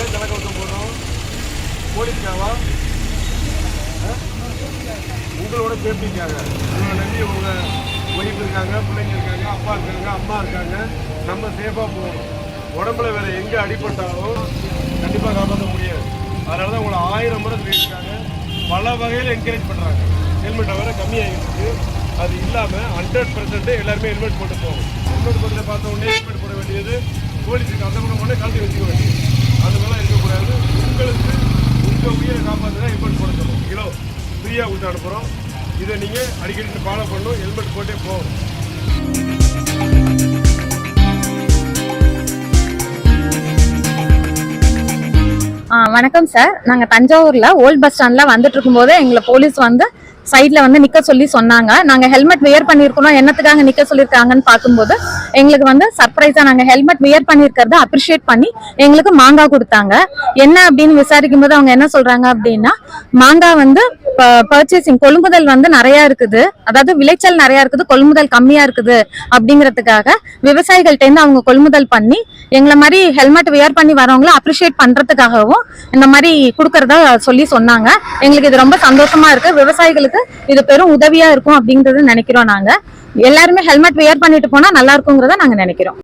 ஏன் தலைக்கவசம் போடுறோம் போலீஸ்க்காவா உங்களோட சேஃப்டிக்காக. உங்களை நம்பி உங்க ஒய்ஃப் இருக்காங்க பிள்ளைங்க இருக்காங்க அப்பா இருக்காங்க அம்மா இருக்காங்க. நம்ம சேஃபாக போகணும். உடம்புல வேற எங்க அடிபட்டாலும் கண்டிப்பாக காப்பாற்ற முடியாது. அதனால தான் உங்களை ஆயிரம் முறை சொல்லியிருக்காங்க. பல வகையில் என்கரேஜ் பண்ணுறாங்க ஹெல்மெட்டை வேற கம்மியாகிருக்கு அது இல்லாமல் ஹண்ட்ரட் பர்சன்ட் எல்லாருமே ஹெல்மெட் போட்டு போகும் ஹெல்மெட் போட்டு பார்த்த உடனே ஹெல்மெட் போட வேண்டியது போலீஸுக்கு அந்த பக்கம் உடனே கலந்து வச்சுக்க வேண்டியது. இருக்கக்கூடாது உங்களுக்கு உங்கள் உயிரை காப்பாற்றுனா ஹெல்மெட் போட சொல்லுவோம். கிலோ ஃப்ரீயாக கொடுத்து அனுப்புகிறோம் இதை நீங்கள் அடிக்கடி ஃபாலோ பண்ணணும். ஹெல்மெட் போட்டே போகணும். ஆ, வணக்கம் சார் நாங்கள் தஞ்சாவூரில் ஓல்ட் பஸ் ஸ்டாண்டில் வந்துட்டு இருக்கும்போது எங்களை போலீஸ் வந்து சைடில் வந்து நிற்க சொல்லி சொன்னாங்க. நாங்கள் ஹெல்மெட் வியர் பண்ணியிருக்கணும் என்னத்துக்காக நிற்க சொல்லியிருக்காங்கன்னு பார்க்கும்போது எங்களுக்கு வந்து சர்ப்ரைஸா நாங்க ஹெல்மெட் வியர் பண்ணிருக்கிறத அப்ரிஷியேட் பண்ணி எங்களுக்கு மாங்காய் கொடுத்தாங்க. என்ன அப்படின்னு விசாரிக்கும் போது அவங்க என்ன சொல்றாங்க அப்படின்னா மாங்காய் வந்து பர்ச்சேசிங் கொள்முதல் வந்து நிறைய இருக்குது. அதாவது விளைச்சல் நிறைய இருக்குது கொள்முதல் கம்மியா இருக்குது அப்படிங்கறதுக்காக விவசாயிகள்ட்ட இருந்து அவங்க கொள்முதல் பண்ணி எங்களை மாதிரி ஹெல்மெட் வியர் பண்ணி வரவங்களை அப்ரிஷியேட் பண்றதுக்காகவும் இந்த மாதிரி கொடுக்கறதா சொல்லி சொன்னாங்க. எங்களுக்கு இது ரொம்ப சந்தோஷமா இருக்கு. விவசாயிகளுக்கு இது பெரும் உதவியா இருக்கும் அப்படிங்கறது நினைக்கிறோம் நாங்க. எல்லாருமே ஹெல்மெட் வியர் பண்ணிட்டு போனா நல்லா இருக்குங்கிறத நாங்கள் நினைக்கிறோம்.